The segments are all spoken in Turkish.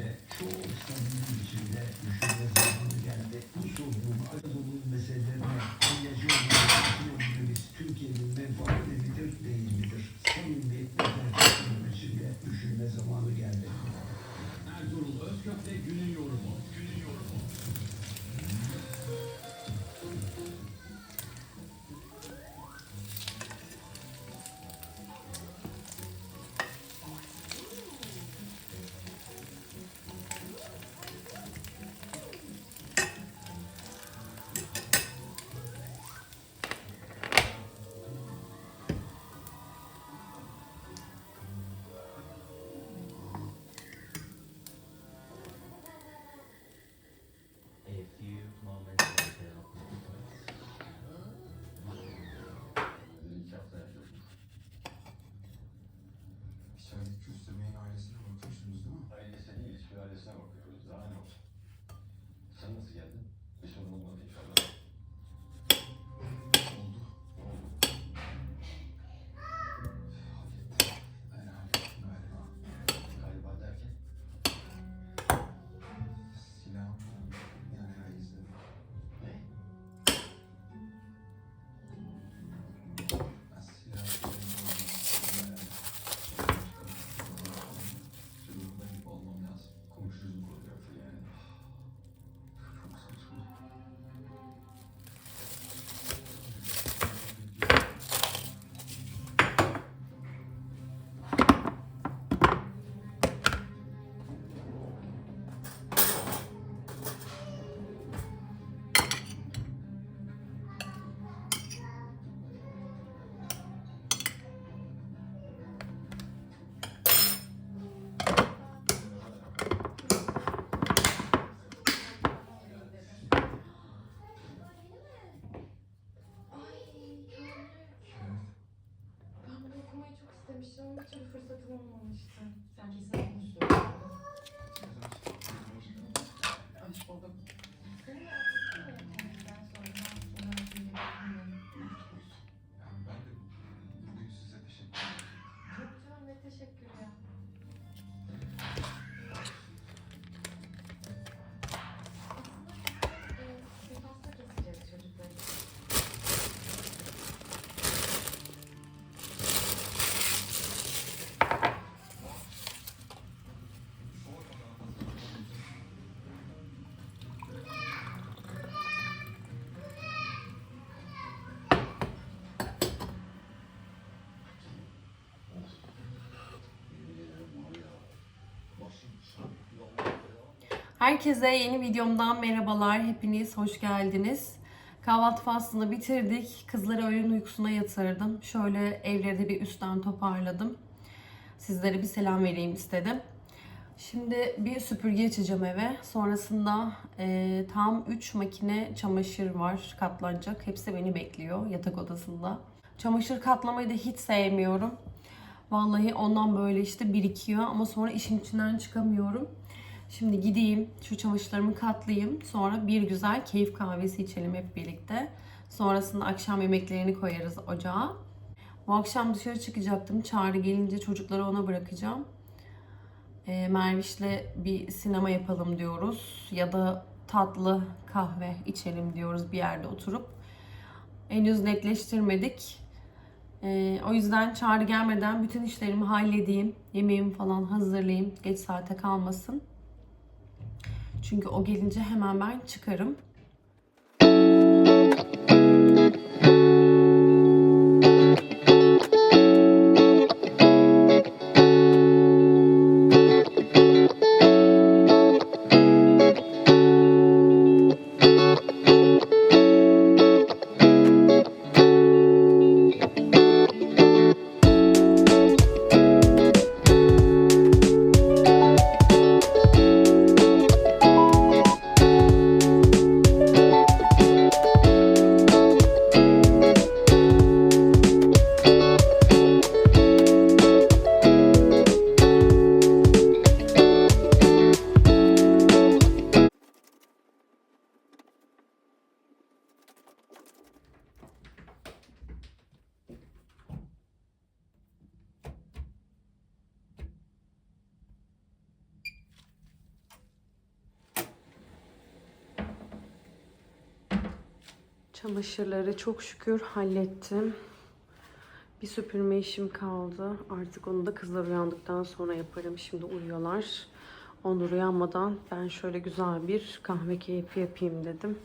Bence çok samimi biçimde düşünme zamanı geldi. Bu sorunun Herkese yeni videomdan merhabalar. Hepiniz hoş geldiniz. Kahvaltı faslını bitirdik. Kızları öğlen uykusuna yatırdım. Şöyle evleri bir üstten toparladım. Sizlere bir selam vereyim istedim. Şimdi bir süpürge açacağım eve. Sonrasında e, tam 3 makine çamaşır var katlanacak. Hepsi beni bekliyor yatak odasında. Çamaşır katlamayı da hiç sevmiyorum. Vallahi ondan böyle işte birikiyor ama sonra işin içinden çıkamıyorum. Şimdi gideyim şu çamaşırlarımı katlayayım. Sonra bir güzel keyif kahvesi içelim hep birlikte. Sonrasında akşam yemeklerini koyarız ocağa. Bu akşam dışarı çıkacaktım. Çağrı gelince çocukları ona bırakacağım. E, Merviş'le bir sinema yapalım diyoruz. Ya da tatlı kahve içelim diyoruz bir yerde oturup. Henüz netleştirmedik. E, o yüzden Çağrı gelmeden bütün işlerimi halledeyim. Yemeğimi falan hazırlayayım. Geç saate kalmasın. Çünkü o gelince hemen ben çıkarım. Çamaşırları çok şükür hallettim. Bir süpürme işim kaldı. Artık onu da kızlar uyandıktan sonra yaparım. Şimdi uyuyorlar. Onlar uyanmadan ben şöyle güzel bir kahve keyfi yapayım dedim.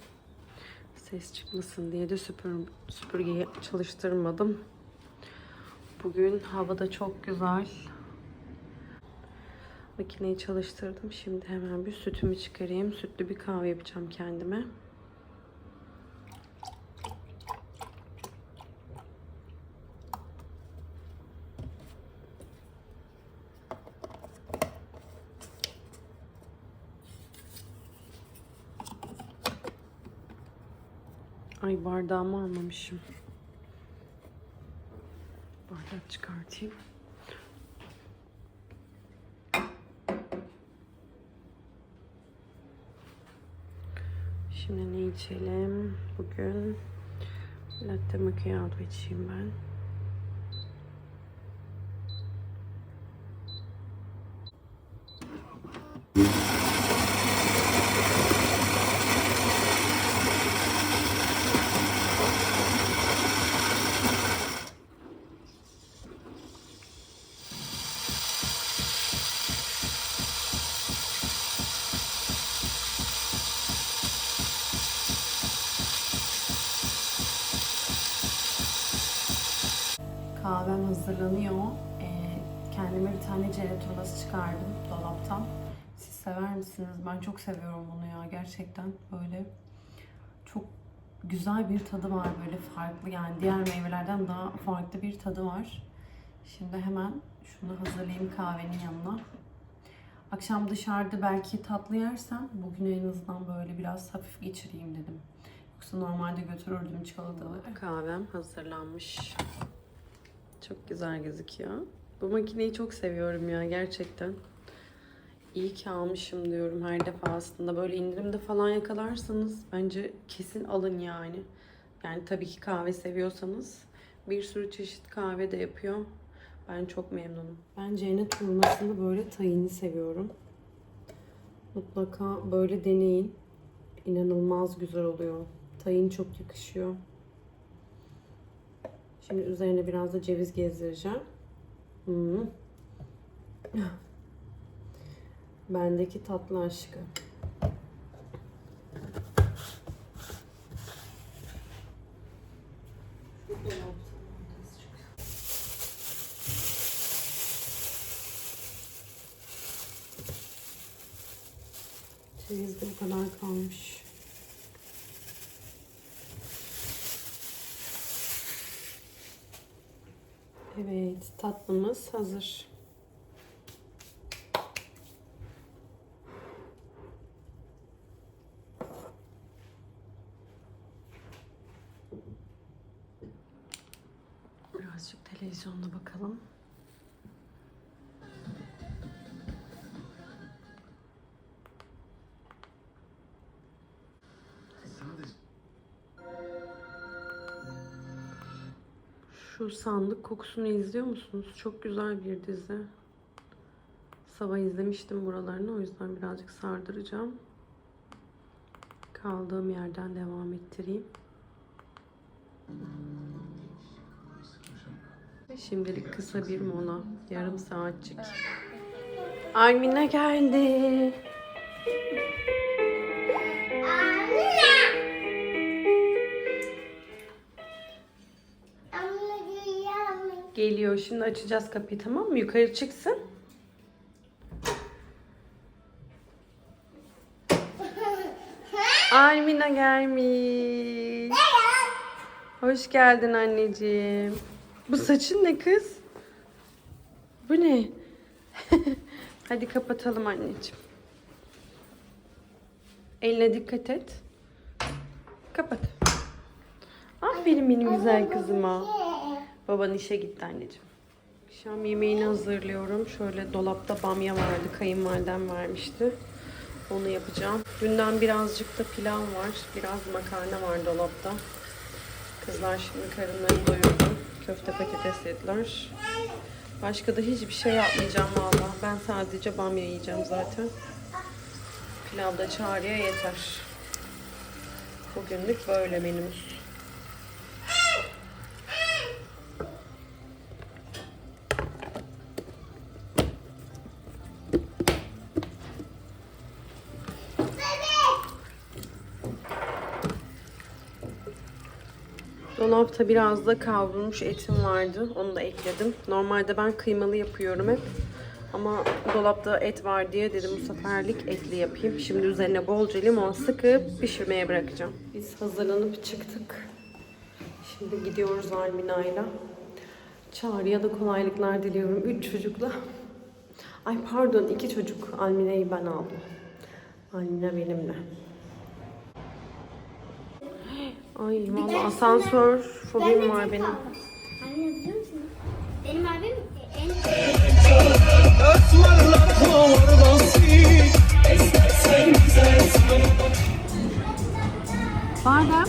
Ses çıkmasın diye de süpür, süpürgeyi çalıştırmadım. Bugün hava da çok güzel. Makineyi çalıştırdım. Şimdi hemen bir sütümü çıkarayım. Sütlü bir kahve yapacağım kendime. Ay bardağımı almamışım. Bardak çıkartayım. Şimdi ne içelim? Bugün latte macchiato içeyim ben. Kahvem hazırlanıyor. Ee, kendime bir tane turması çıkardım dolaptan. Siz sever misiniz? Ben çok seviyorum bunu ya gerçekten. Böyle çok güzel bir tadı var böyle farklı yani diğer meyvelerden daha farklı bir tadı var. Şimdi hemen şunu hazırlayayım kahvenin yanına. Akşam dışarıda belki tatlı yersem bugün en azından böyle biraz hafif geçireyim dedim. Yoksa normalde götürürdüm çikolatalı. Kahvem hazırlanmış. Çok güzel gözüküyor. Bu makineyi çok seviyorum ya gerçekten. İyi ki almışım diyorum her defasında. Böyle indirimde falan yakalarsanız bence kesin alın yani. Yani tabii ki kahve seviyorsanız bir sürü çeşit kahve de yapıyor. Ben çok memnunum. Ben cennet hurmasında böyle tayini seviyorum. Mutlaka böyle deneyin. İnanılmaz güzel oluyor. Tayin çok yakışıyor. Şimdi üzerine biraz da ceviz gezdireceğim. Hmm. Bendeki tatlı aşkı. Ceviz de bu kadar kalmış. Evet, tatlımız hazır. Şu sandık kokusunu izliyor musunuz? Çok güzel bir dizi. Sabah izlemiştim buralarını o yüzden birazcık sardıracağım. Kaldığım yerden devam ettireyim. Şimdilik kısa bir mola. Yarım saatçik. Almina geldi. Geliyor. Şimdi açacağız kapıyı tamam mı? Yukarı çıksın. Almina gelmiş. Hoş geldin anneciğim. Bu saçın ne kız? Bu ne? Hadi kapatalım anneciğim. Eline dikkat et. Kapat. Aferin benim güzel kızıma. Baban işe gitti anneciğim. Akşam yemeğini hazırlıyorum. Şöyle dolapta bamya vardı. Kayınvalidem vermişti. Onu yapacağım. Dünden birazcık da pilav var. Biraz makarna var dolapta. Kızlar şimdi karınlarını doyurdu. Köfte patates yediler. Başka da hiçbir şey yapmayacağım valla. Ben sadece bamya yiyeceğim zaten. Pilav da çağrıya yeter. Bugünlük böyle menümüz. Dolapta biraz da kavrulmuş etim vardı. Onu da ekledim. Normalde ben kıymalı yapıyorum hep. Ama dolapta et var diye dedim bu seferlik etli yapayım. Şimdi üzerine bolca limon sıkıp pişirmeye bırakacağım. Biz hazırlanıp çıktık. Şimdi gidiyoruz Almina'yla. Çağrı'ya da kolaylıklar diliyorum. Üç çocukla. Ay pardon iki çocuk. Almina'yı ben aldım. Almina benimle. Ay valla asansör fobim var benim. Anne biliyor musun? Benim abim en Badem.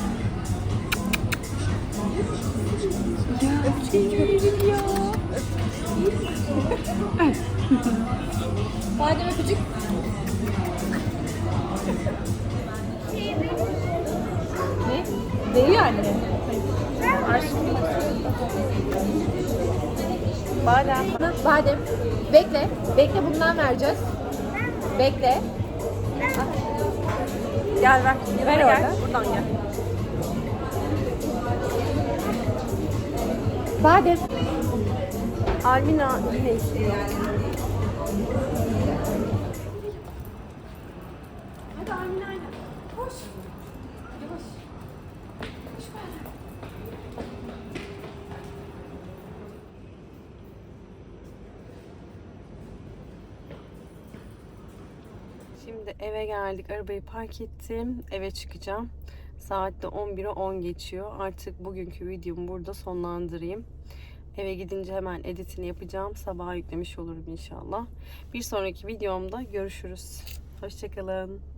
Badem öpücük. Badem. Badem. Bekle. Bekle bundan vereceğiz. Bekle. Gel ver. Ver gel. orada. Buradan gel. Badem. Almina yine istiyor. Hadi Almina'yla. Koş. Yavaş. Koş Badem. Şimdi eve geldik. Arabayı park ettim. Eve çıkacağım. Saat de 11'e 10 geçiyor. Artık bugünkü videomu burada sonlandırayım. Eve gidince hemen editini yapacağım. Sabaha yüklemiş olurum inşallah. Bir sonraki videomda görüşürüz. Hoşçakalın.